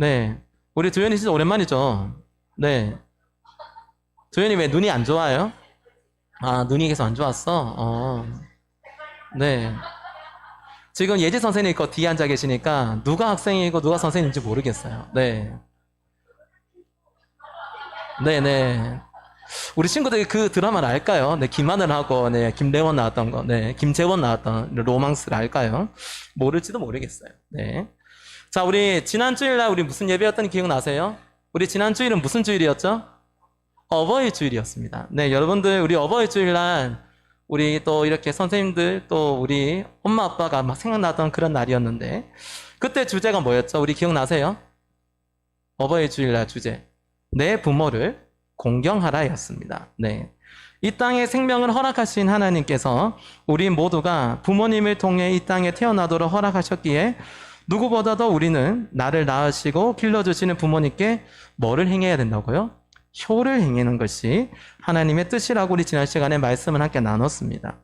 네. 우리 두현이 진짜 오랜만이죠? 네. 두현이 왜 눈이 안 좋아요? 아, 눈이 계속 안 좋았어? 어. 네. 지금 예지 선생님 거 뒤에 앉아 계시니까 누가 학생이고 누가 선생님인지 모르겠어요. 네. 네네. 우리 친구들이 그 드라마를 알까요? 네, 김하늘 하고, 네, 김래원 나왔던 거, 네, 김재원 나왔던 로망스를 알까요? 모를지도 모르겠어요. 네. 자, 우리 지난 주일 날 우리 무슨 예배였던 기억나세요? 우리 지난 주일은 무슨 주일이었죠? 어버이 주일이었습니다. 네, 여러분들, 우리 어버이 주일 날 우리 또 이렇게 선생님들 또 우리 엄마 아빠가 막 생각나던 그런 날이었는데 그때 주제가 뭐였죠? 우리 기억나세요? 어버이 주일날 주제. 내 부모를 공경하라였습니다. 네. 이 땅에 생명을 허락하신 하나님께서 우리 모두가 부모님을 통해 이 땅에 태어나도록 허락하셨기에 누구보다도 우리는 나를 낳으시고 길러주시는 부모님께 뭐를 행해야 된다고요? 효를 행하는 것이 하나님의 뜻이라고 우리 지난 시간에 말씀을 함께 나눴습니다.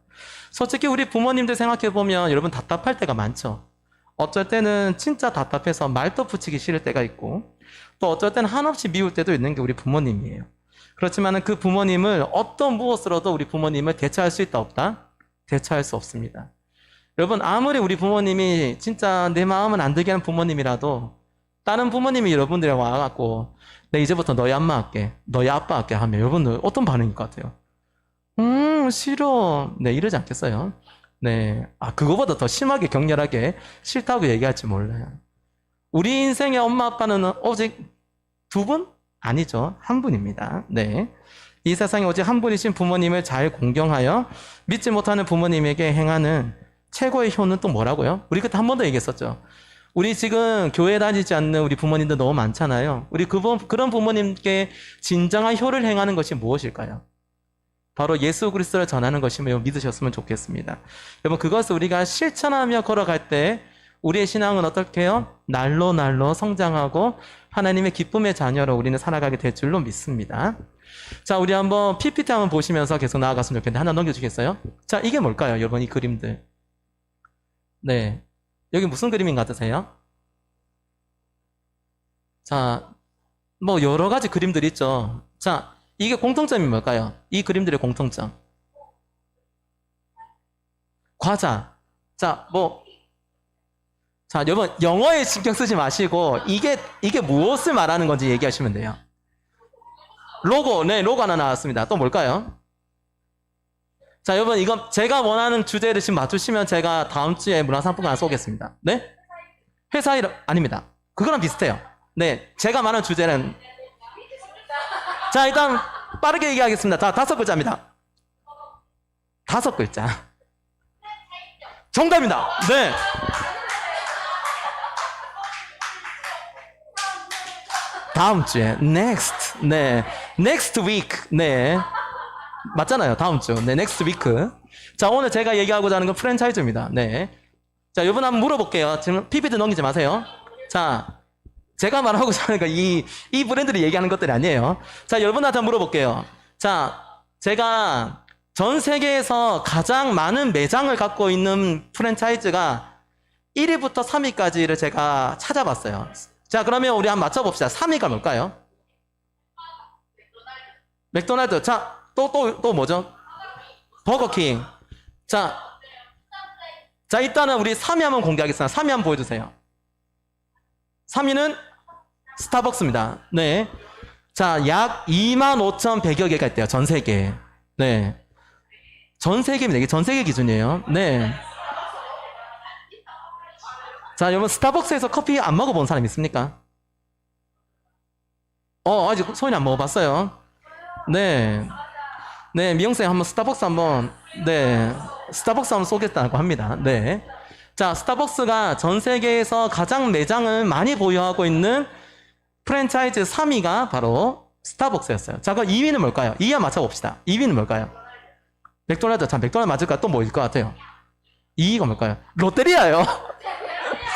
솔직히 우리 부모님들 생각해 보면 여러분 답답할 때가 많죠. 어쩔 때는 진짜 답답해서 말도 붙이기 싫을 때가 있고 또 어쩔 때는 한없이 미울 때도 있는 게 우리 부모님이에요. 그렇지만 그 부모님을 어떤 무엇으로도 우리 부모님을 대처할 수 있다 없다? 대처할 수 없습니다. 여러분 아무리 우리 부모님이 진짜 내 마음은 안 들게 하는 부모님이라도 다른 부모님이 여러분들에 와갖고 내 이제부터 너희 엄마 할게 너희 아빠 할게 하면 여러분들 어떤 반응일 것 같아요? 음 싫어 네 이러지 않겠어요? 네 아 그거보다 더 심하게 격렬하게 싫다고 얘기할지 몰라요 우리 인생의 엄마 아빠는 오직 두 분? 아니죠 한 분입니다 네. 이 세상에 오직 한 분이신 부모님을 잘 공경하여 믿지 못하는 부모님에게 행하는 최고의 효는 또 뭐라고요? 우리 그때 한 번 더 얘기했었죠. 우리 지금 교회 다니지 않는 우리 부모님들 너무 많잖아요. 우리 그, 부- 그런 부모님께 진정한 효를 행하는 것이 무엇일까요? 바로 예수 그리스도를 전하는 것임을 믿으셨으면 좋겠습니다. 여러분 그것을 우리가 실천하며 걸어갈 때 우리의 신앙은 어떻게 해요? 날로 날로 성장하고 하나님의 기쁨의 자녀로 우리는 살아가게 될 줄로 믿습니다. 자, 우리 한번 PPT 한번 보시면서 계속 나아갔으면 좋겠는데 하나 넘겨주겠어요? 자, 이게 뭘까요, 여러분 이 그림들? 네. 여기 무슨 그림인 것 같으세요? 자, 뭐 여러 가지 그림들이 있죠. 자, 이게 공통점이 뭘까요? 이 그림들의 공통점. 과자. 자, 뭐. 자, 여러분, 영어에 신경 쓰지 마시고, 이게, 이게 무엇을 말하는 건지 얘기하시면 돼요. 로고, 네, 로고 하나 나왔습니다. 또 뭘까요? 자, 여러분, 이건 제가 원하는 주제를 지금 맞추시면 제가 다음 주에 문화상품권 하나 쏘겠습니다. 네? 회사 이름, 아닙니다. 그거랑 비슷해요. 네, 제가 말하는 주제는. 자, 일단 빠르게 얘기하겠습니다. 자, 다섯 글자입니다. 다섯 글자. 정답입니다. 네. 다음 주에 next 네 next week 네 맞잖아요. 다음 주네 next week. 자 오늘 제가 얘기하고자 하는 건 프랜차이즈입니다. 네자 이분 한번 물어볼게요. 지금 PPT 넘기지 마세요. 자 제가 말하고자 하는 건이이 이 브랜드를 얘기하는 것들이 아니에요. 자 여러분한테 한번 물어볼게요. 자 제가 전 세계에서 가장 많은 매장을 갖고 있는 프랜차이즈가 1위부터 3위까지를 제가 찾아봤어요. 자, 그러면 우리 한번 맞춰봅시다. 3위가 뭘까요? 맥도날드. 자, 또, 또, 또 뭐죠? 버거킹. 자, 자, 일단은 우리 3위 한번 공개하겠습니다. 3위 한번 보여주세요. 3위는 스타벅스입니다. 네. 자, 약 2만 5,100여 개가 있대요. 전 세계에. 네. 전 세계입니다. 이게 전 세계 기준이에요. 네. 자, 여러분 스타벅스에서 커피 안 먹어본 사람 있습니까? 어, 아직 소연이 안 먹어봤어요. 네. 네, 미영쌤 한번 스타벅스 한번, 네. 스타벅스 한번 쏘겠다고 합니다. 네. 자, 스타벅스가 전 세계에서 가장 매장을 많이 보유하고 있는 프랜차이즈 3위가 바로 스타벅스였어요. 자, 그럼 2위는 뭘까요? 2위 한번 맞춰봅시다. 2위는 뭘까요? 맥도날드. 자, 맥도날드 맞을까? 또 뭐일 것 같아요? 2위가 뭘까요? 롯데리아요.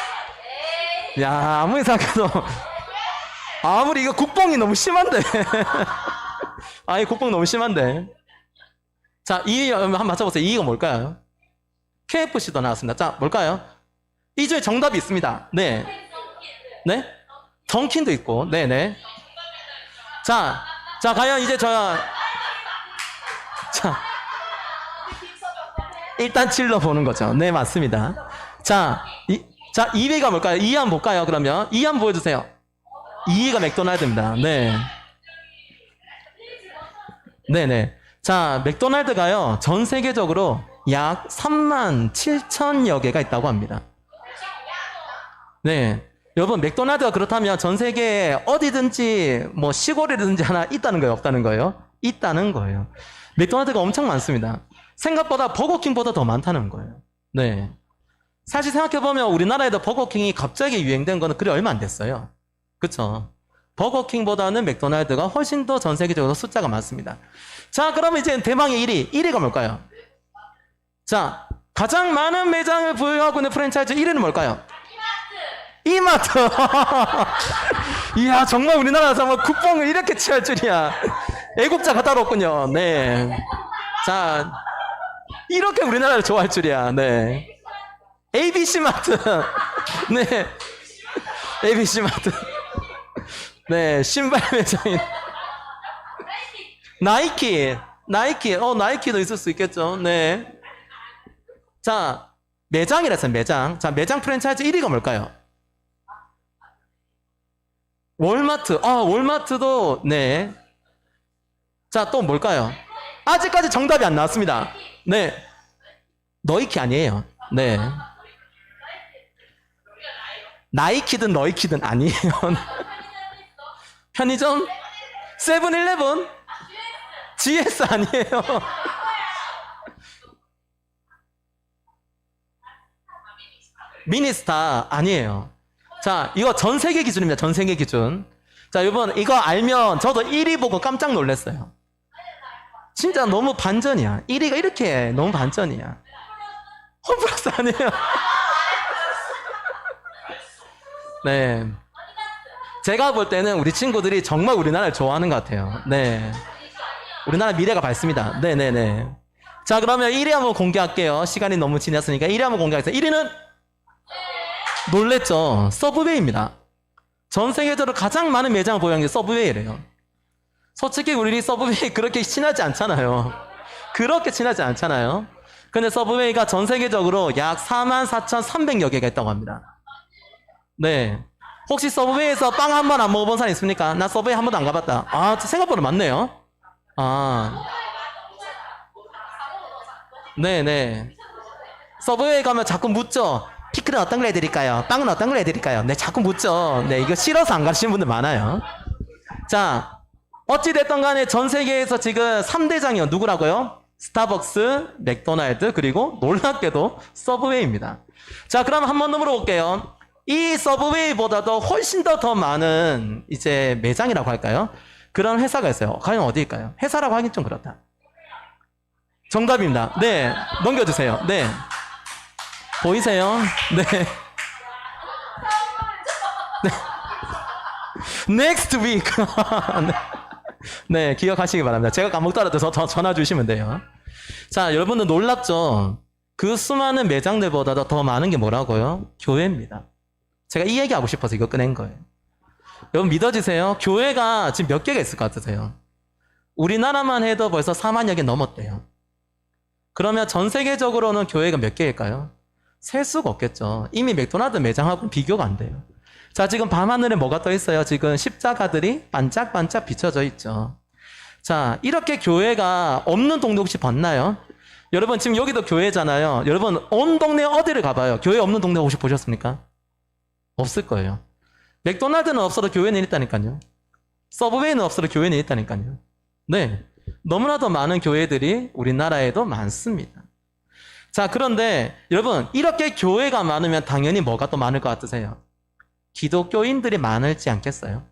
야, 아무리 생각해도, 아무리 이거 국뽕이 너무 심한데. 아니, 국뽕 너무 심한데. 자, 2위 한번 맞춰보세요. 2위가 뭘까요? KFC도 나왔습니다. 자, 뭘까요? 이 중에 정답이 있습니다. 네. 네? 던킨도 있고, 네네. 자, 자, 과연 이제 저, 자, 일단 찔러 보는 거죠. 네, 맞습니다. 자, 이, 자, 2위가 뭘까요? 2위 한번 볼까요, 그러면? 2위 한번 보여주세요. 2위가 맥도날드입니다. 네. 네네. 자, 맥도날드가요, 전 세계적으로 약 3만 7천여 개가 있다고 합니다. 네. 여러분, 맥도날드가 그렇다면 전 세계에 어디든지 뭐 시골이든지 하나 있다는 거예요? 없다는 거예요? 있다는 거예요. 맥도날드가 엄청 많습니다. 생각보다 버거킹보다 더 많다는 거예요. 네. 사실 생각해보면 우리나라에도 버거킹이 갑자기 유행된 거는 그리 얼마 안 됐어요. 그쵸? 버거킹보다는 맥도날드가 훨씬 더 전 세계적으로 숫자가 많습니다. 자, 그러면 이제 대망의 1위. 1위가 뭘까요? 자, 가장 많은 매장을 보유하고 있는 프랜차이즈 1위는 뭘까요? 이마트! 이야, 정말 우리나라에서 뭐 국뽕을 이렇게 취할 줄이야. 애국자가 따로 없군요. 네. 자, 이렇게 우리나라를 좋아할 줄이야. 네. ABC 마트. 네. ABC 마트. 네, 신발 매장인. 나이키. 나이키. 어, 나이키도 있을 수 있겠죠. 네. 자, 매장이라서 매장. 자, 매장 프랜차이즈 1위가 뭘까요? 월마트. 아, 월마트도, 네. 자, 또 뭘까요? 아직까지 정답이 안 나왔습니다. 네. 너이키 아니에요. 네. 나이키든 너이키든 아니에요. 편의점? 세븐일레븐? GS 아니에요. 미니스타 아니에요. 자, 이거 전 세계 기준입니다. 전 세계 기준. 자, 여러분 이거 알면 저도 1위 보고 깜짝 놀랐어요. 진짜 너무 반전이야. 1위가 이렇게 너무 반전이야. 홈플러스 아니에요. 네. 제가 볼 때는 우리 친구들이 정말 우리나라를 좋아하는 것 같아요. 네. 우리나라 미래가 밝습니다. 네네네. 자, 그러면 1위 한번 공개할게요. 시간이 너무 지났으니까 1위 한번 공개하겠습니다. 1위는 놀랬죠. 서브웨이입니다. 전 세계적으로 가장 많은 매장을 보유한 게 서브웨이래요. 솔직히 우리 서브웨이 그렇게 친하지 않잖아요. 그렇게 친하지 않잖아요. 근데 서브웨이가 전 세계적으로 약 44,300여 개가 있다고 합니다. 네. 혹시 서브웨이에서 빵 한 번 안 먹어본 사람 있습니까? 나 서브웨이 한 번도 안 가봤다. 아, 생각보다 많네요. 아. 네네. 서브웨이 가면 자꾸 묻죠. 피클은 어떤 걸 해드릴까요? 빵은 어떤 걸 해드릴까요? 네, 자꾸 묻죠. 네, 이거 싫어서 안 가시는 분들 많아요. 자, 어찌됐든 간에 전 세계에서 지금 3대장이요. 누구라고요? 스타벅스, 맥도날드, 그리고 놀랍게도 서브웨이입니다. 자, 그럼 한번 물어볼게요. 이 서브웨이보다도 훨씬 더 더 많은 이제 매장이라고 할까요? 그런 회사가 있어요. 과연 어디일까요? 회사라고 하긴 좀 그렇다. 정답입니다. 네, 넘겨주세요. 네. 보이세요? 네. 네. Next week. 네. 네, 기억하시기 바랍니다. 제가 저, 저 전화 주시면 돼요. 자, 여러분들 놀랍죠? 그 수많은 매장들보다도 더 많은 게 뭐라고요? 교회입니다. 제가 이 얘기 하고 싶어서 이거 꺼낸 거예요. 여러분 믿어지세요? 교회가 지금 몇 개가 있을 것 같으세요? 우리나라만 해도 벌써 4만여 개 넘었대요. 그러면 전 세계적으로는 교회가 몇 개일까요? 셀 수가 없겠죠. 이미 맥도날드 매장하고는 비교가 안 돼요. 자, 지금 밤하늘에 뭐가 떠 있어요? 지금 십자가들이 반짝반짝 비춰져 있죠. 자, 이렇게 교회가 없는 동네 혹시 봤나요? 여러분, 지금 여기도 교회잖아요. 여러분, 온 동네 어디를 가봐요? 교회 없는 동네 혹시 보셨습니까? 없을 거예요. 맥도날드는 없어도 교회는 있다니까요. 서브웨이는 없어도 교회는 있다니까요. 네. 너무나도 많은 교회들이 우리나라에도 많습니다. 자, 그런데 여러분, 이렇게 교회가 많으면 당연히 뭐가 또 많을 것 같으세요? 기독교인들이 많을지 않겠어요?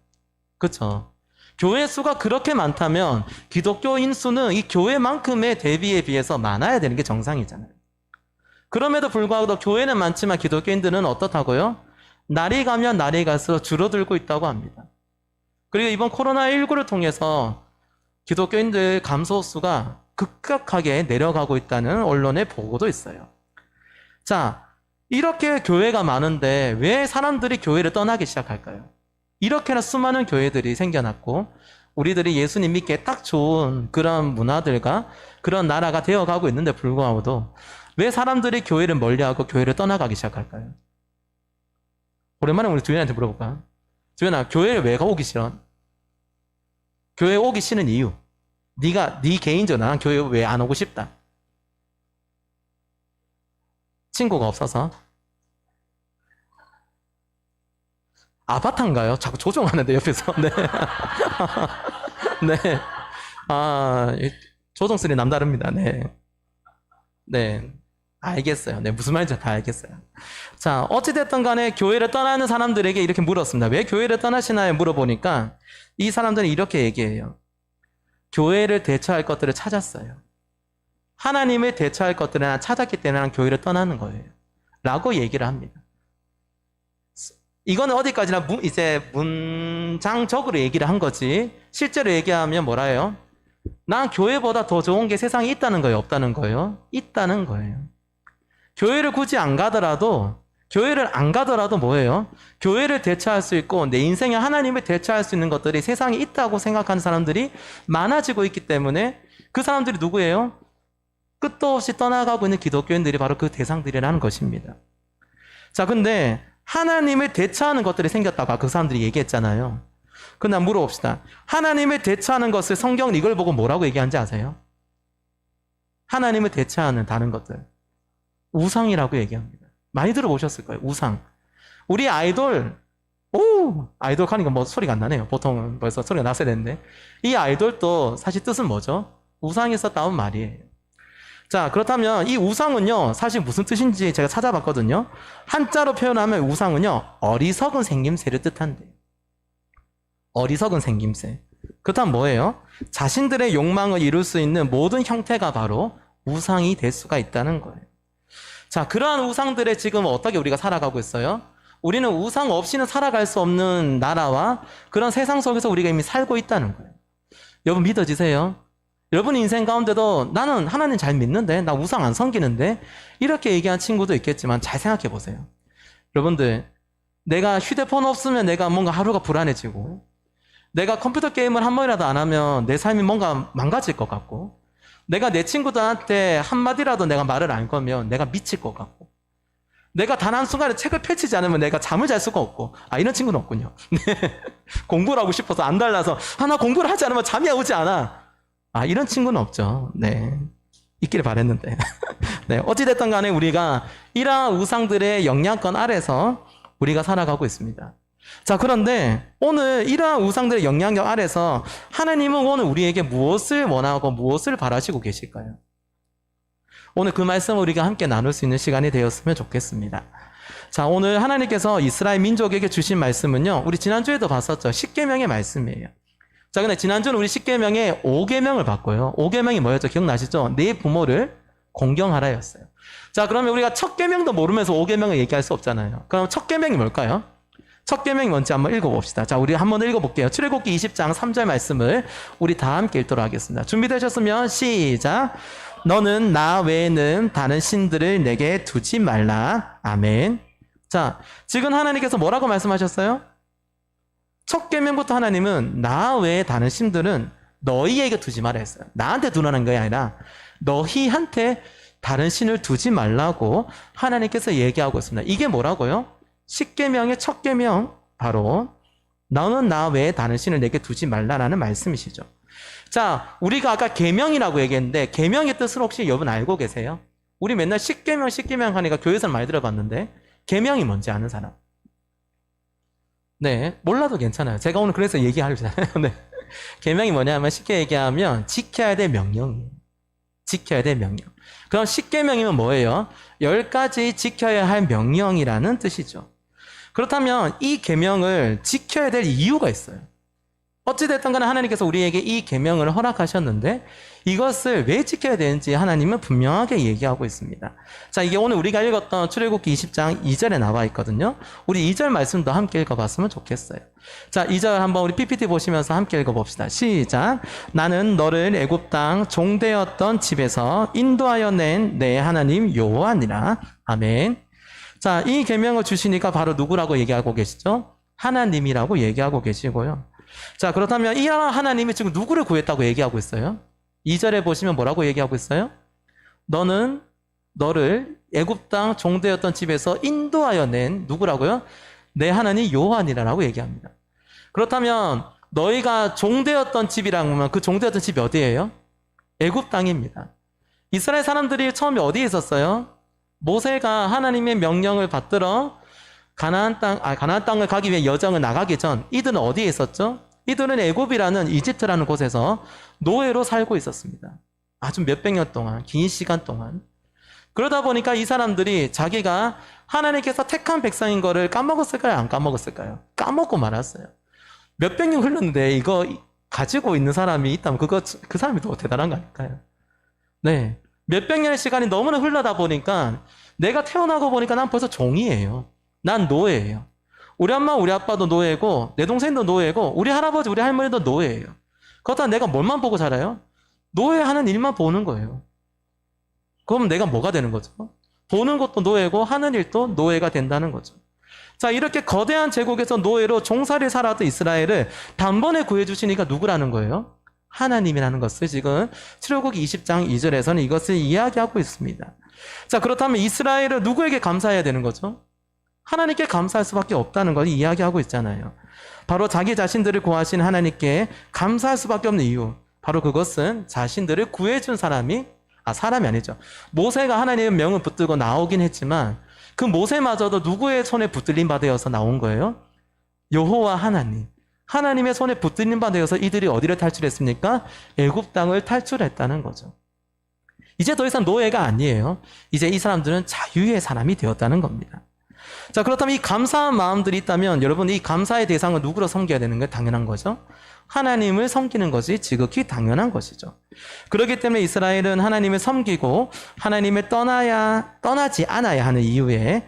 그쵸? 교회 수가 그렇게 많다면 기독교인 수는 이 교회만큼의 대비에 비해서 많아야 되는 게 정상이잖아요. 그럼에도 불구하고 교회는 많지만 기독교인들은 어떻다고요? 날이 가면 날이 갈수록 줄어들고 있다고 합니다. 그리고 이번 코로나19를 통해서 기독교인들 감소 수가 급격하게 내려가고 있다는 언론의 보고도 있어요. 자, 이렇게 교회가 많은데 왜 사람들이 교회를 떠나기 시작할까요? 이렇게나 수많은 교회들이 생겨났고 우리들이 예수님 믿기에 딱 좋은 그런 문화들과 그런 나라가 되어가고 있는데 불구하고도 왜 사람들이 교회를 멀리하고 교회를 떠나가기 시작할까요? 오랜만에 우리 주연한테 물어볼까? 주연아, 교회를 왜 오기 싫어? 교회 오기 싫은 이유. 네가 네 개인적으로 나는 교회 왜 안 오고 싶다. 친구가 없어서. 아바타인가요? 자꾸 조종하는데 옆에서. 네. 네. 아, 이 조종 소리 남다릅니다. 네. 네. 알겠어요. 네, 무슨 말인지 다 알겠어요. 자, 어찌됐든 간에 교회를 떠나는 사람들에게 이렇게 물었습니다. 왜 교회를 떠나시나요? 물어보니까 이 사람들은 이렇게 얘기해요. 교회를 대처할 것들을 찾았어요. 하나님을 대처할 것들을 찾았기 때문에 난 교회를 떠나는 거예요. 라고 얘기를 합니다. 이거는 어디까지나 문- 이제 문장적으로 얘기를 한 거지. 실제로 얘기하면 뭐라 해요? 난 교회보다 더 좋은 게 세상에 있다는 거예요? 없다는 거예요? 있다는 거예요. 교회를 굳이 안 가더라도, 교회를 안 가더라도 뭐예요? 교회를 대처할 수 있고, 내 인생에 하나님을 대처할 수 있는 것들이 세상에 있다고 생각하는 사람들이 많아지고 있기 때문에 그 사람들이 누구예요? 끝도 없이 떠나가고 있는 기독교인들이 바로 그 대상들이라는 것입니다. 자, 근데 하나님을 대처하는 것들이 생겼다고 그 사람들이 얘기했잖아요. 그럼 물어봅시다. 하나님을 대처하는 것을 성경은 이걸 보고 뭐라고 얘기하는지 아세요? 하나님을 대처하는 다른 것들. 우상이라고 얘기합니다. 많이 들어보셨을 거예요. 우상. 우리 아이돌, 오! 아이돌 하니까 뭐 소리가 안 나네요. 보통은 벌써 소리가 났어야 되는데. 이 아이돌도 사실 뜻은 뭐죠? 우상에서 따온 말이에요. 자, 그렇다면 이 우상은요, 사실 무슨 뜻인지 제가 찾아봤거든요. 한자로 표현하면 우상은요, 어리석은 생김새를 뜻한대요. 어리석은 생김새. 그렇다면 뭐예요? 자신들의 욕망을 이룰 수 있는 모든 형태가 바로 우상이 될 수가 있다는 거예요. 자, 그러한 우상들에 지금 어떻게 우리가 살아가고 있어요? 우리는 우상 없이는 살아갈 수 없는 나라와 그런 세상 속에서 우리가 이미 살고 있다는 거예요. 여러분 믿어지세요? 여러분 인생 가운데도 나는 하나님 잘 믿는데, 나 우상 안 섬기는데, 이렇게 얘기한 친구도 있겠지만 잘 생각해 보세요. 여러분들, 내가 휴대폰 없으면 내가 뭔가 하루가 불안해지고, 내가 컴퓨터 게임을 한 번이라도 안 하면 내 삶이 뭔가 망가질 것 같고, 내가 내 친구들한테 한마디라도 내가 말을 안 거면 내가 미칠 것 같고, 내가 단 한순간에 책을 펼치지 않으면 내가 잠을 잘 수가 없고, 아, 이런 친구는 없군요. 네. 공부를 하고 싶어서 안 달라서, 아, 나 공부를 하지 않으면 잠이 오지 않아. 아, 이런 친구는 없죠. 네. 있기를 바랬는데. 네. 어찌됐든 간에 우리가 이러한 우상들의 영향권 아래서 우리가 살아가고 있습니다. 자, 그런데 오늘 이러한 우상들의 영향력 아래서 하나님은 오늘 우리에게 무엇을 원하고 무엇을 바라시고 계실까요? 오늘 그 말씀을 우리가 함께 나눌 수 있는 시간이 되었으면 좋겠습니다. 자, 오늘 하나님께서 이스라엘 민족에게 주신 말씀은요. 우리 지난주에도 봤었죠. 10계명의 말씀이에요. 자, 근데 지난주는 우리 10계명에 5계명을 봤고요. 5계명이 뭐였죠? 기억나시죠? 내 부모를 공경하라였어요. 자, 그러면 우리가 첫 계명도 모르면서 5계명을 얘기할 수 없잖아요. 그럼 첫 계명이 뭘까요? 첫 계명이 뭔지 한번 읽어봅시다. 자, 우리 한번 읽어볼게요. 출애굽기 20장 3절 말씀을 우리 다 함께 읽도록 하겠습니다. 준비되셨으면 시작. 너는 나 외에는 다른 신들을 내게 두지 말라. 아멘. 자, 지금 하나님께서 뭐라고 말씀하셨어요? 첫 계명부터 하나님은 나 외에 다른 신들은 너희에게 두지 말라 했어요. 나한테 두라는 게 아니라 너희한테 다른 신을 두지 말라고 하나님께서 얘기하고 있습니다. 이게 뭐라고요? 십계명의 첫 계명 바로 너는 나 외에 다른 신을 내게 두지 말라라는 말씀이시죠. 자, 우리가 아까 계명이라고 얘기했는데 계명의 뜻을 혹시 여러분 알고 계세요? 우리 맨날 십계명 십계명 하니까 교회에서 많이 들어봤는데 계명이 뭔지 아는 사람? 네, 몰라도 괜찮아요. 제가 오늘 그래서 얘기하려잖아요. 네. 계명이 뭐냐면 쉽게 얘기하면 지켜야 될 명령이에요. 지켜야 될 명령. 그럼 십계명이면 뭐예요? 열 가지 지켜야 할 명령이라는 뜻이죠. 그렇다면 이 계명을 지켜야 될 이유가 있어요. 어찌됐든 간에 하나님께서 우리에게 이 계명을 허락하셨는데 이것을 왜 지켜야 되는지 하나님은 분명하게 얘기하고 있습니다. 자, 이게 오늘 우리가 읽었던 출애굽기 20장 2절에 나와 있거든요. 우리 2절 말씀도 함께 읽어봤으면 좋겠어요. 자, 2절 한번 우리 PPT 보시면서 함께 읽어봅시다. 시작. 나는 너를 애굽 땅 종되었던 집에서 인도하여 낸 내 하나님 여호와니라. 아멘. 자, 이 계명을 주시니까 바로 누구라고 얘기하고 계시죠? 하나님이라고 얘기하고 계시고요. 자, 그렇다면 이 하나님이 지금 누구를 구했다고 얘기하고 있어요? 2절에 보시면 뭐라고 얘기하고 있어요? 너는 너를 애굽 땅 종되었던 집에서 인도하여 낸 누구라고요? 내 하나님 요한이라고 얘기합니다. 그렇다면 너희가 종되었던 집이라고 하면 그 종되었던 집이 어디예요? 애굽 땅입니다. 이스라엘 사람들이 처음에 어디에 있었어요? 모세가 하나님의 명령을 받들어 가나안 땅, 아, 가나안 땅을 가기 위해 여정을 나가기 전 이들은 어디에 있었죠? 이들은 애굽이라는 이집트라는 곳에서 노예로 살고 있었습니다. 아주 몇백 년 동안, 긴 시간 동안. 그러다 보니까 이 사람들이 자기가 하나님께서 택한 백성인 거를 까먹었을까요? 안 까먹었을까요? 까먹고 말았어요. 몇백 년 흘렀는데 이거 가지고 있는 사람이 있다면 그거, 그 사람이 더 대단한 거 아닐까요? 네. 몇백 년의 시간이 너무나 흘러다 보니까 내가 태어나고 보니까 난 벌써 종이에요. 난 노예예요. 우리 엄마, 우리 아빠도 노예고, 내 동생도 노예고, 우리 할아버지, 우리 할머니도 노예예요. 그렇다 내가 뭘만 보고 살아요? 노예하는 일만 보는 거예요. 그럼 내가 뭐가 되는 거죠? 보는 것도 노예고, 하는 일도 노예가 된다는 거죠. 자, 이렇게 거대한 제국에서 노예로 종살이 살았던 이스라엘을 단번에 구해주시니까 누구라는 거예요? 하나님이라는 것을 지금 출애굽기 20장 2절에서는 이것을 이야기하고 있습니다. 자, 그렇다면 이스라엘은 누구에게 감사해야 되는 거죠? 하나님께 감사할 수밖에 없다는 걸 이야기하고 있잖아요. 바로 자기 자신들을 구하신 하나님께 감사할 수밖에 없는 이유. 바로 그것은 자신들을 구해준 사람이, 아, 사람이 아니죠. 모세가 하나님의 명을 붙들고 나오긴 했지만 그 모세마저도 누구의 손에 붙들림 받아서 나온 거예요? 여호와 하나님. 하나님의 손에 붙들림 받아서 이들이 어디를 탈출했습니까? 애굽 땅을 탈출했다는 거죠. 이제 더 이상 노예가 아니에요. 이제 이 사람들은 자유의 사람이 되었다는 겁니다. 자, 그렇다면 이 감사한 마음들이 있다면 여러분 이 감사의 대상은 누구로 섬겨야 되는 게 당연한 거죠? 하나님을 섬기는 것이 지극히 당연한 것이죠. 그렇기 때문에 이스라엘은 하나님을 섬기고 하나님을 떠나야, 떠나지 않아야 하는 이유에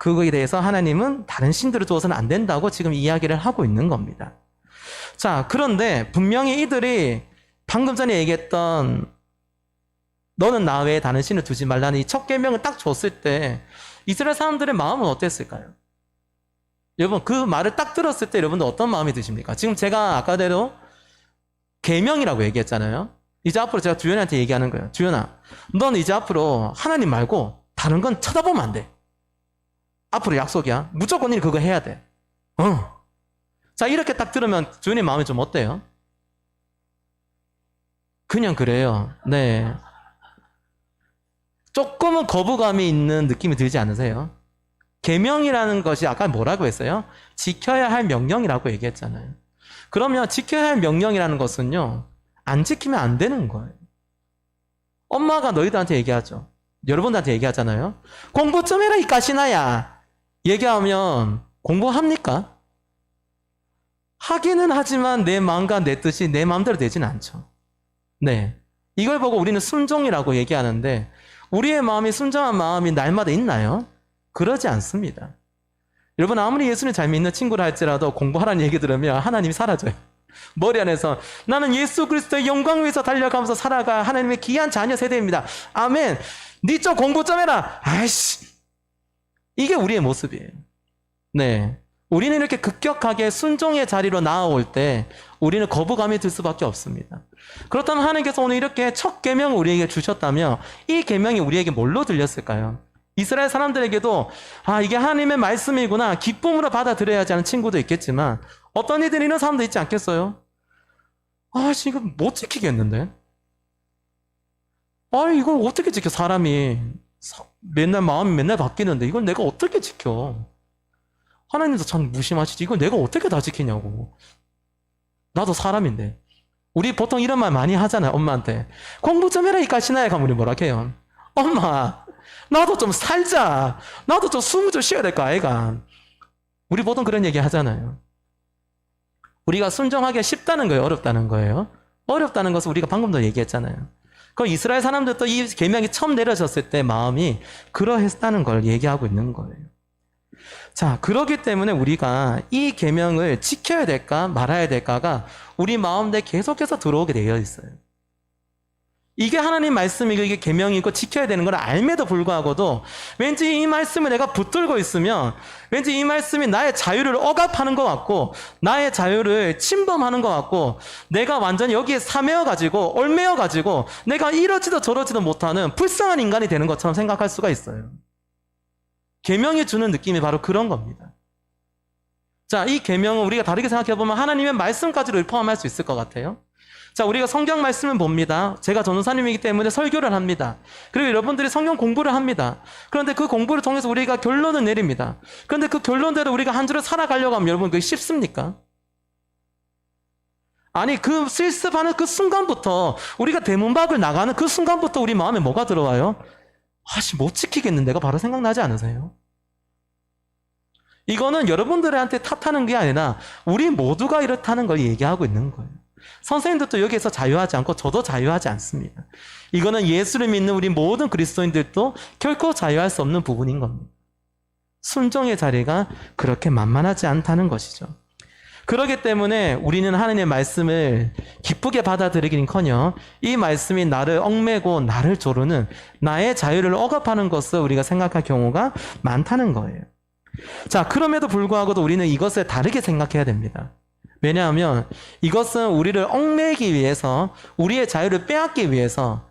그거에 대해서 하나님은 다른 신들을 두어서는 안 된다고 지금 이야기를 하고 있는 겁니다. 자, 그런데 분명히 이들이 방금 전에 얘기했던 너는 나 외에 다른 신을 두지 말라는 이 첫 계명을 딱 줬을 때 이스라엘 사람들의 마음은 어땠을까요? 여러분 그 말을 딱 들었을 때 여러분들 어떤 마음이 드십니까? 지금 제가 아까대로 계명이라고 얘기했잖아요. 이제 앞으로 제가 주연한테 얘기하는 거예요. 주연아, 넌 이제 앞으로 하나님 말고 다른 건 쳐다보면 안 돼. 앞으로 약속이야. 무조건 일 그거 해야 돼. 어. 자 이렇게 딱 들으면 주연의 마음이 좀 어때요? 그냥 그래요. 네. 조금은 거부감이 있는 느낌이 들지 않으세요? 계명이라는 것이 아까 뭐라고 했어요? 지켜야 할 명령이라고 얘기했잖아요. 그러면 지켜야 할 명령이라는 것은요, 안 지키면 안 되는 거예요. 엄마가 너희들한테 얘기하죠. 여러분들한테 얘기하잖아요. 공부 좀 해라, 이 까시나야. 얘기하면 공부합니까? 하기는 하지만 내 마음과 내 뜻이 내 마음대로 되진 않죠. 네. 이걸 보고 우리는 순종이라고 얘기하는데, 우리의 마음이 순정한 마음이 날마다 있나요? 그러지 않습니다. 여러분 아무리 예수를 잘 믿는 친구라 할지라도 공부하라는 얘기 들으면 하나님이 사라져요. 머리 안에서 나는 예수 그리스도의 영광 위해서 달려가면서 살아가 하나님의 귀한 자녀 세대입니다. 아멘. 니좀 공부 좀 해라. 아이씨. 이게 우리의 모습이에요. 네. 우리는 이렇게 급격하게 순종의 자리로 나아올 때 우리는 거부감이 들 수밖에 없습니다. 그렇다면 하나님께서 오늘 이렇게 첫 계명을 우리에게 주셨다면 이 계명이 우리에게 뭘로 들렸을까요? 이스라엘 사람들에게도 아 이게 하나님의 말씀이구나 기쁨으로 받아들여야지 하는 친구도 있겠지만 어떤 이들이 이런 사람도 있지 않겠어요? 아 지금 못 지키겠는데? 아 이걸 어떻게 지켜 사람이 맨날 마음이 맨날 바뀌는데 이걸 내가 어떻게 지켜? 하나님도 참 무심하시지 이걸 내가 어떻게 다 지키냐고 나도 사람인데 우리 보통 이런 말 많이 하잖아요 엄마한테 공부 좀 해라 이 가시나야 가면 우리 뭐라 해요 엄마 나도 좀 살자. 나도 좀 숨을 좀 쉬어야 될 거 아이가. 우리 보통 그런 얘기 하잖아요. 우리가 순종하기가 쉽다는 거예요? 어렵다는 거예요? 어렵다는 것은 우리가 방금도 얘기했잖아요. 그 이스라엘 사람들도 이 계명이 처음 내려졌을 때 마음이 그러했다는 걸 얘기하고 있는 거예요. 자, 그러기 때문에 우리가 이 계명을 지켜야 될까 말아야 될까가 우리 마음에 계속해서 들어오게 되어 있어요. 이게 하나님 말씀이고 이게 계명이고 지켜야 되는 걸 알매도 불구하고도 왠지 이 말씀을 내가 붙들고 있으면 왠지 이 말씀이 나의 자유를 억압하는 것 같고 나의 자유를 침범하는 것 같고 내가 완전히 여기에 사매어 가지고 얼매어 가지고 내가 이러지도 저러지도 못하는 불쌍한 인간이 되는 것처럼 생각할 수가 있어요. 계명이 주는 느낌이 바로 그런 겁니다. 자, 이 계명은 우리가 다르게 생각해 보면 하나님의 말씀까지를 포함할 수 있을 것 같아요. 자, 우리가 성경 말씀을 봅니다. 제가 전도사님이기 때문에 설교를 합니다. 그리고 여러분들이 성경 공부를 합니다. 그런데 그 공부를 통해서 우리가 결론을 내립니다. 그런데 그 결론대로 우리가 한 주를 살아가려고 하면 여러분 그게 쉽습니까? 아니, 그 실습하는 그 순간부터 우리가 대문 밖을 나가는 그 순간부터 우리 마음에 뭐가 들어와요? 아씨, 못 지키겠는 데가 바로 생각나지 않으세요? 이거는 여러분들한테 탓하는 게 아니라 우리 모두가 이렇다는 걸 얘기하고 있는 거예요. 선생님들도 여기에서 자유하지 않고 저도 자유하지 않습니다. 이거는 예수를 믿는 우리 모든 그리스도인들도 결코 자유할 수 없는 부분인 겁니다. 순종의 자리가 그렇게 만만하지 않다는 것이죠. 그러기 때문에 우리는 하나님의 말씀을 기쁘게 받아들이긴커녕 이 말씀이 나를 얽매고 나를 조르는 나의 자유를 억압하는 것을 우리가 생각할 경우가 많다는 거예요. 자, 그럼에도 불구하고도 우리는 이것을 다르게 생각해야 됩니다. 왜냐하면 이것은 우리를 얽매기 위해서 우리의 자유를 빼앗기 위해서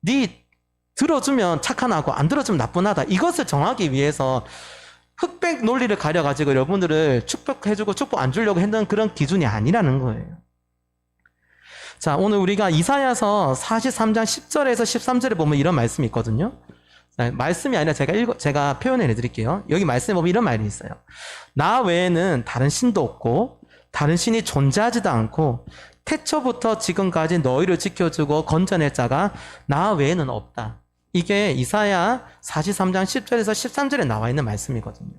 네 들어주면 착한 하고 안 들어주면 나쁜 하다 이것을 정하기 위해서 흑백 논리를 가려가지고 여러분들을 축복해주고 축복 안 주려고 했던 그런 기준이 아니라는 거예요. 자, 오늘 우리가 이사야서 43장 10절에서 13절에 보면 이런 말씀이 있거든요. 자, 말씀이 아니라 제가 읽어, 제가 표현해 드릴게요. 여기 말씀에 보면 이런 말이 있어요. 나 외에는 다른 신도 없고, 다른 신이 존재하지도 않고, 태초부터 지금까지 너희를 지켜주고 건져낼 자가 나 외에는 없다. 이게 이사야 43장 10절에서 13절에 나와 있는 말씀이거든요.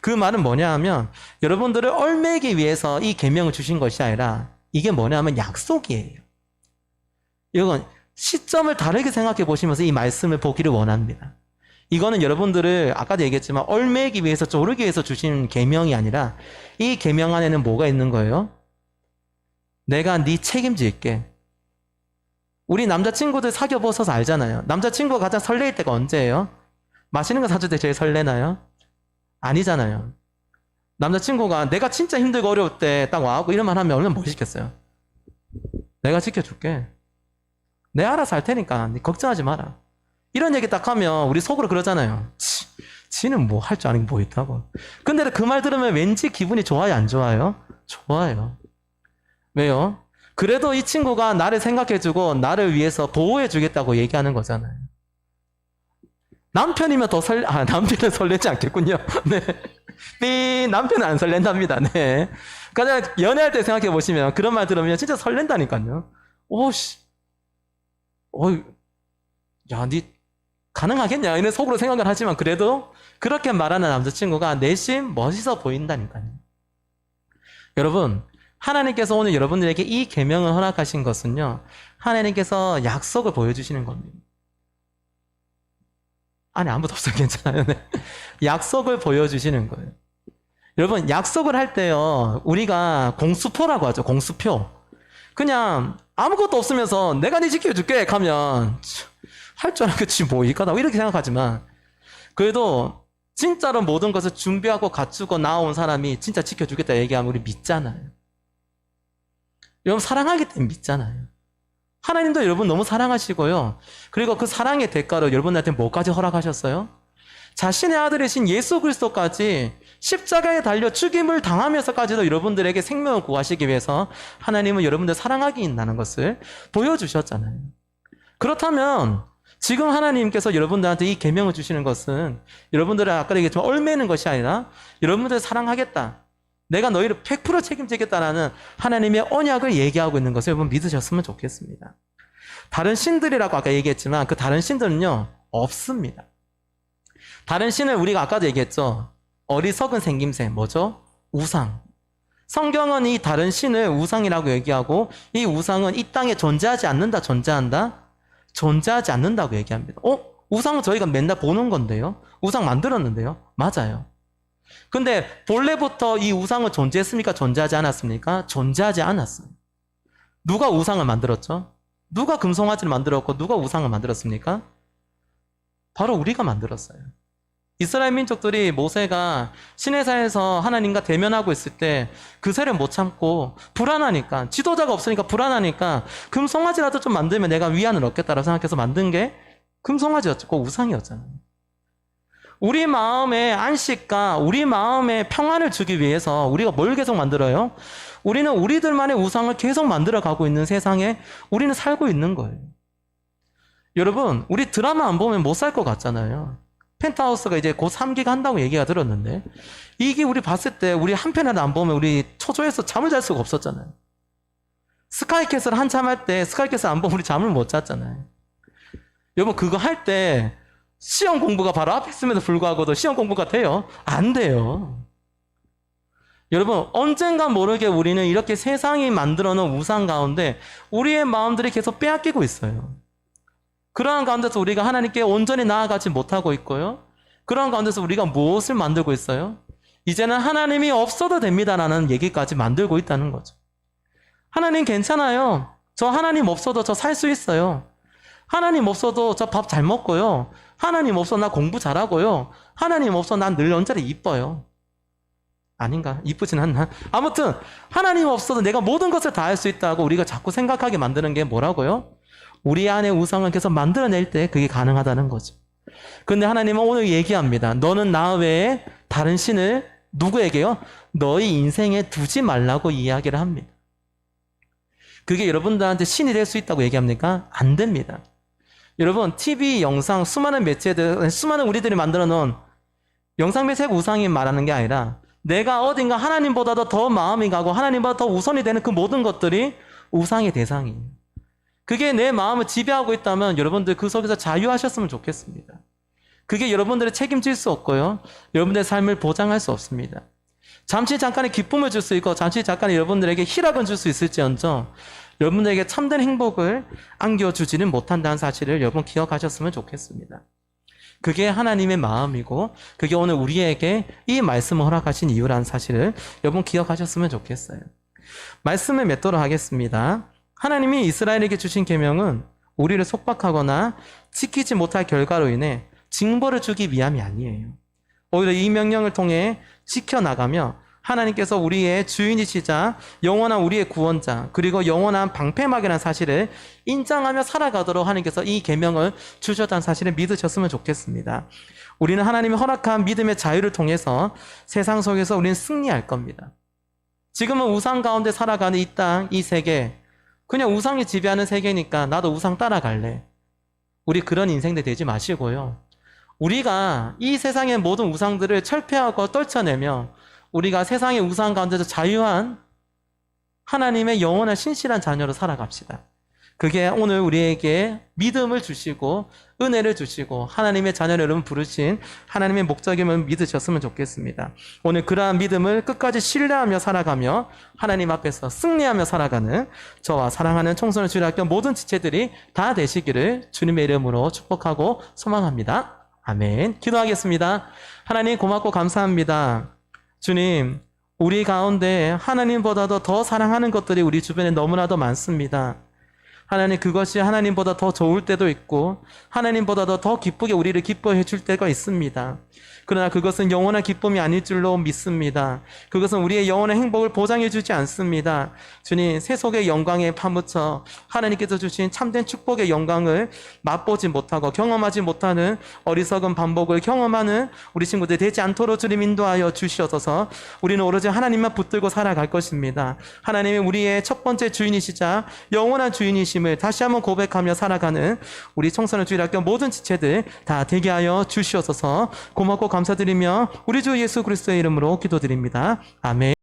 그 말은 뭐냐 하면 여러분들을 얼매기 위해서 이 계명을 주신 것이 아니라 이게 뭐냐 하면 약속이에요. 이건 시점을 다르게 생각해 보시면서 이 말씀을 보기를 원합니다. 이거는 여러분들을 아까도 얘기했지만 얼매기 위해서 조르기 위해서 주신 계명이 아니라 이 계명 안에는 뭐가 있는 거예요? 내가 네 책임질게. 우리 남자친구들 사귀어 보셔서 알잖아요. 남자친구가 가장 설레일 때가 언제예요? 맛있는 거 사줄 때 제일 설레나요? 아니잖아요. 남자친구가 내가 진짜 힘들고 어려울 때 딱 와갖고 이런 말 하면 얼마나 멋있겠어요? 내가 지켜줄게. 내 알아서 할 테니까 네 걱정하지 마라. 이런 얘기 딱 하면 우리 속으로 그러잖아요. 치, 지는 뭐 할 줄 아는 게 뭐 있다고. 근데 그 말 들으면 왠지 기분이 좋아요, 안 좋아요? 좋아요. 왜요? 그래도 이 친구가 나를 생각해주고 나를 위해서 보호해주겠다고 얘기하는 거잖아요. 남편이면 더 설, 아, 남편은 설레지 않겠군요. 네. 삐, 남편은 안 설렌답니다. 네. 그냥 연애할 때 생각해 보시면 그런 말 들으면 진짜 설렌다니까요. 오씨. 어이, 야, 니 가능하겠냐? 이런 속으로 생각을 하지만 그래도 그렇게 말하는 남자친구가 내심 멋있어 보인다니까요. 여러분, 하나님께서 오늘 여러분들에게 이 계명을 허락하신 것은요. 하나님께서 약속을 보여주시는 겁니다. 아니 아무도 없어요. 괜찮아요. 네. 약속을 보여주시는 거예요. 여러분 약속을 할 때요. 우리가 공수표라고 하죠. 공수표. 그냥 아무것도 없으면서 내가 네 지켜줄게 하면 할 줄 알겠지 뭐 이까다 이렇게 생각하지만 그래도 진짜로 모든 것을 준비하고 갖추고 나온 사람이 진짜 지켜주겠다 얘기하면 우리 믿잖아요. 여러분 사랑하기 때문에 믿잖아요. 하나님도 여러분 너무 사랑하시고요. 그리고 그 사랑의 대가로 여러분한테 뭐까지 허락하셨어요? 자신의 아들이신 예수 그리스도까지 십자가에 달려 죽임을 당하면서까지도 여러분들에게 생명을 구하시기 위해서 하나님은 여러분들 사랑하기 있다는 것을 보여주셨잖아요. 그렇다면 지금 하나님께서 여러분들한테 이 계명을 주시는 것은 여러분들을 아까 얘기했지만 얼매는 것이 아니라 여러분들을 사랑하겠다. 내가 너희를 100% 책임지겠다라는 하나님의 언약을 얘기하고 있는 것을 여러분 믿으셨으면 좋겠습니다. 다른 신들이라고 아까 얘기했지만 그 다른 신들은요, 없습니다. 다른 신을 우리가 아까도 얘기했죠. 어리석은 생김새, 뭐죠? 우상. 성경은 이 다른 신을 우상이라고 얘기하고 이 우상은 이 땅에 존재하지 않는다, 존재한다? 존재하지 않는다고 얘기합니다. 어? 우상은 저희가 맨날 보는 건데요? 우상 만들었는데요? 맞아요. 근데 본래부터 이 우상은 존재했습니까? 존재하지 않았습니까? 존재하지 않았어요. 누가 우상을 만들었죠? 누가 금송아지를 만들었고 누가 우상을 만들었습니까? 바로 우리가 만들었어요. 이스라엘 민족들이 모세가 시내사에서 하나님과 대면하고 있을 때그 세를 못 참고 불안하니까 지도자가 없으니까 불안하니까 금송아지라도 좀 만들면 내가 위안을 얻겠다라고 생각해서 만든 게 금송아지였고 우상이었잖아요. 우리 마음의 안식과 우리 마음의 평안을 주기 위해서 우리가 뭘 계속 만들어요? 우리는 우리들만의 우상을 계속 만들어 가고 있는 세상에 우리는 살고 있는 거예요. 여러분, 우리 드라마 안 보면 못 살 것 같잖아요. 펜트하우스가 이제 곧 3기가 한다고 얘기가 들었는데, 이게 우리 봤을 때 우리 한 편이라도 안 보면 우리 초조해서 잠을 잘 수가 없었잖아요. 스카이캐슬 한참 할 때 스카이캐슬 안 보면 우리 잠을 못 잤잖아요. 여러분, 그거 할 때 시험 공부가 바로 앞에 있음에도 불구하고도 시험 공부가 돼요? 안 돼요. 여러분, 언젠가 모르게 우리는 이렇게 세상이 만들어 놓은 우상 가운데 우리의 마음들이 계속 빼앗기고 있어요. 그러한 가운데서 우리가 하나님께 온전히 나아가지 못하고 있고요. 그러한 가운데서 우리가 무엇을 만들고 있어요? 이제는 하나님이 없어도 됩니다라는 얘기까지 만들고 있다는 거죠. 하나님 괜찮아요. 저 하나님 없어도 저 살 수 있어요. 하나님 없어도 저 밥 잘 먹고요. 하나님 없어 나 공부 잘하고요. 하나님 없어 난 늘 언제나 이뻐요. 아닌가? 이쁘진 않나? 아무튼 하나님 없어도 내가 모든 것을 다 할 수 있다고 우리가 자꾸 생각하게 만드는 게 뭐라고요? 우리 안에 우상을 계속 만들어낼 때 그게 가능하다는 거죠. 근데 하나님은 오늘 얘기합니다. 너는 나 외에 다른 신을 누구에게요? 너희 인생에 두지 말라고 이야기를 합니다. 그게 여러분들한테 신이 될 수 있다고 얘기합니까? 안 됩니다. 여러분, TV, 영상, 수많은 매체들, 수많은 우리들이 만들어 놓은 영상 매체가 우상이 말하는 게 아니라 내가 어딘가 하나님보다도 더 마음이 가고 하나님보다 더 우선이 되는 그 모든 것들이 우상의 대상이에요. 그게 내 마음을 지배하고 있다면 여러분들 그 속에서 자유하셨으면 좋겠습니다. 그게 여러분들의 책임질 수 없고요. 여러분들의 삶을 보장할 수 없습니다. 잠시 잠깐의 기쁨을 줄 수 있고 잠시 잠깐 여러분들에게 희락은 줄 수 있을지언정 여러분들에게 참된 행복을 안겨주지는 못한다는 사실을 여러분 기억하셨으면 좋겠습니다. 그게 하나님의 마음이고 그게 오늘 우리에게 이 말씀을 허락하신 이유라는 사실을 여러분 기억하셨으면 좋겠어요. 말씀을 맺도록 하겠습니다. 하나님이 이스라엘에게 주신 계명은 우리를 속박하거나 지키지 못할 결과로 인해 징벌을 주기 위함이 아니에요. 오히려 이 명령을 통해 지켜나가며 하나님께서 우리의 주인이시자 영원한 우리의 구원자 그리고 영원한 방패막이라는 사실을 인정하며 살아가도록 하나님께서 이 계명을 주셨다는 사실을 믿으셨으면 좋겠습니다. 우리는 하나님이 허락한 믿음의 자유를 통해서 세상 속에서 우리는 승리할 겁니다. 지금은 우상 가운데 살아가는 이 땅, 이 세계 그냥 우상이 지배하는 세계니까 나도 우상 따라갈래. 우리 그런 인생들 되지 마시고요. 우리가 이 세상의 모든 우상들을 철폐하고 떨쳐내며 우리가 세상의 우상 가운데서 자유한 하나님의 영원한 신실한 자녀로 살아갑시다. 그게 오늘 우리에게 믿음을 주시고 은혜를 주시고 하나님의 자녀를 여러분 부르신 하나님의 목적임을 믿으셨으면 좋겠습니다. 오늘 그러한 믿음을 끝까지 신뢰하며 살아가며 하나님 앞에서 승리하며 살아가는 저와 사랑하는 청소년 주일학교 모든 지체들이 다 되시기를 주님의 이름으로 축복하고 소망합니다. 아멘. 기도하겠습니다. 하나님 고맙고 감사합니다. 주님, 우리 가운데 하나님보다도 더 사랑하는 것들이 우리 주변에 너무나도 많습니다. 하나님 그것이 하나님보다 더 좋을 때도 있고 하나님보다도 더 기쁘게 우리를 기뻐해 줄 때가 있습니다. 그러나 그것은 영원한 기쁨이 아닐 줄로 믿습니다. 그것은 우리의 영원한 행복을 보장해 주지 않습니다. 주님, 세속의 영광에 파묻혀 하나님께서 주신 참된 축복의 영광을 맛보지 못하고 경험하지 못하는 어리석은 반복을 경험하는 우리 친구들 되지 않도록 주님 인도하여 주시옵소서 우리는 오로지 하나님만 붙들고 살아갈 것입니다. 하나님이 우리의 첫 번째 주인이시자 영원한 주인이 심을 다시 한번 고백하며 살아가는 우리 청소년 주일학교 모든 지체들 다 되게 하여 주시옵소서 고맙고 감사드리며 우리 주 예수 그리스도의 이름으로 기도드립니다. 아멘.